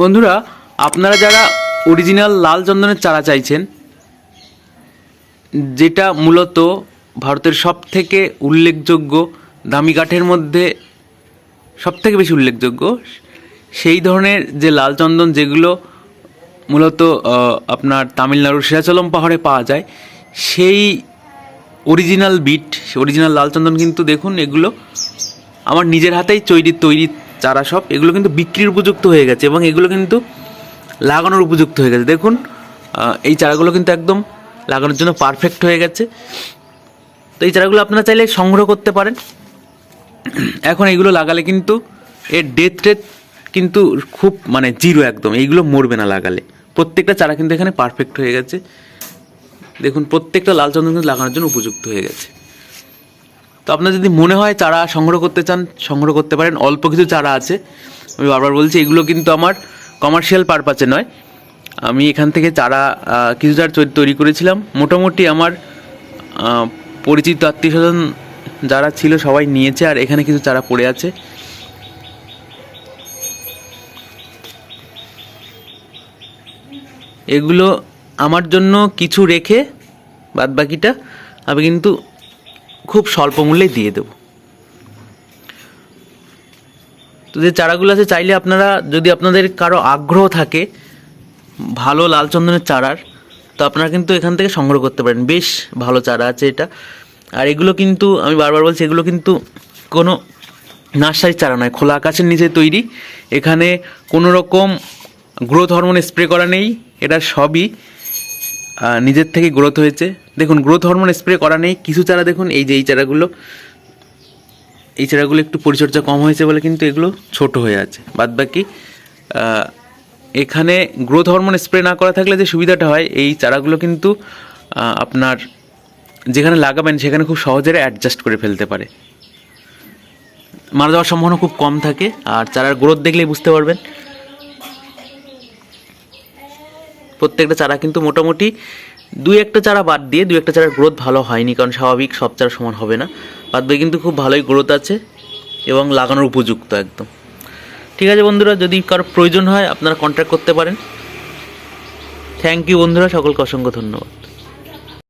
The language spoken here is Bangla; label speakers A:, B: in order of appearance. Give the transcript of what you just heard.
A: বন্ধুরা, আপনারা যারা অরিজিনাল লাল চন্দনের চারা চাইছেন, যেটা মূলত ভারতের সব থেকে উল্লেখযোগ্য দামি কাঠের মধ্যে সব থেকে বেশি উল্লেখযোগ্য, সেই ধরনের যে লাল চন্দন যেগুলো মূলত আপনার তামিলনাড়ুর সিরাচলম পাহাড়ে পাওয়া যায়, সেই অরিজিনাল বিট অরিজিনাল লাল চন্দন কিন্তু দেখুন, এগুলো আমার নিজের হাতেই তৈরি তৈরি চারা সব, এগুলো কিন্তু বিক্রির উপযুক্ত হয়ে গেছে এবং এগুলো কিন্তু লাগানোর উপযুক্ত হয়ে গেছে। দেখুন এই চারাগুলো কিন্তু একদম লাগানোর জন্য পারফেক্ট হয়ে গেছে। তো এই চারাগুলো আপনারা চাইলে সংগ্রহ করতে পারেন। এখন এইগুলো লাগালে কিন্তু এর ডেথ রেট কিন্তু খুব মানে জিরো একদম, এইগুলো মরবে না লাগালে। প্রত্যেকটা চারা কিন্তু এখানে পারফেক্ট হয়ে গেছে। দেখুন, প্রত্যেকটা লাল চন্দন কিন্তু লাগানোর জন্য উপযুক্ত হয়ে গেছে। তো আপনার যদি মনে হয় চারা সংগ্রহ করতে চান, সংগ্রহ করতে পারেন। অল্প কিছু চারা আছে। আমি বারবার বলছি, এগুলো কিন্তু আমার কমার্শিয়াল পারপাসে নয়। আমি এখান থেকে চারা কিছু চারা তৈরি করেছিলাম। মোটামুটি আমার পরিচিত আত্মীয় স্বজন যারা ছিল সবাই নিয়েছে, আর এখানে কিছু চারা পড়ে আছে। এগুলো আমার জন্য কিছু রেখে বাদ বাকিটা আমি কিন্তু খুব স্বল্প মূল্যে দিয়ে দেবো। তো যে চারাগুলো আছে, চাইলে আপনারা, যদি আপনাদের কারও আগ্রহ থাকে, ভালো লাল চন্দনের চারার, তো আপনারা কিন্তু এখান থেকে সংগ্রহ করতে পারেন। বেশ ভালো চারা আছে এটা। আর এগুলো কিন্তু, আমি বারবার বলছি, এগুলো কিন্তু কোনো নার্সারির চারা নয়, খোলা আকাশের নিচে তৈরি। এখানে কোনো রকম গ্রোথ হরমোন স্প্রে করা নেই, এটা সবই। নিজের থেকে গ্রোথ হয়েছে। দেখুন গ্রোথ হরমোন স্প্রে করা নেই। কিছু চারা দেখুন, এই যে এই চারাগুলো এই চারাগুলো একটু পরিচর্যা কম হয়েছে বলে কিন্তু এগুলো ছোট হয়ে আছে। বাদ বাকি এখানে গ্রোথ হরমোন স্প্রে না করা থাকলে যে সুবিধাটা হয়, এই চারাগুলো কিন্তু আপনার যেখানে লাগাবেন, সেখানে খুব সহজে অ্যাডজাস্ট করে ফেলতে পারে। মারা যাওয়ার সম্ভাবনা খুব কম থাকে, আর চারার গ্রোথ দেখলেই বুঝতে পারবেন। প্রত্যেকটা চারা কিন্তু মোটামুটি দুই একটা চারা বাদ দিয়ে দুই একটা চারার গ্রোথ ভালো হয়নি, কারণ স্বাভাবিক সব চারা সমান হবে না। বাদ দিয়ে কিন্তু খুব ভালোই গ্রোথ আছে এবং লাগানোর উপযুক্ত একদম। ঠিক আছে বন্ধুরা, যদি কারও প্রয়োজন হয় আপনারা কন্ট্যাক্ট করতে পারেন। থ্যাংক ইউ বন্ধুরা, সকলকে অসংখ্য ধন্যবাদ।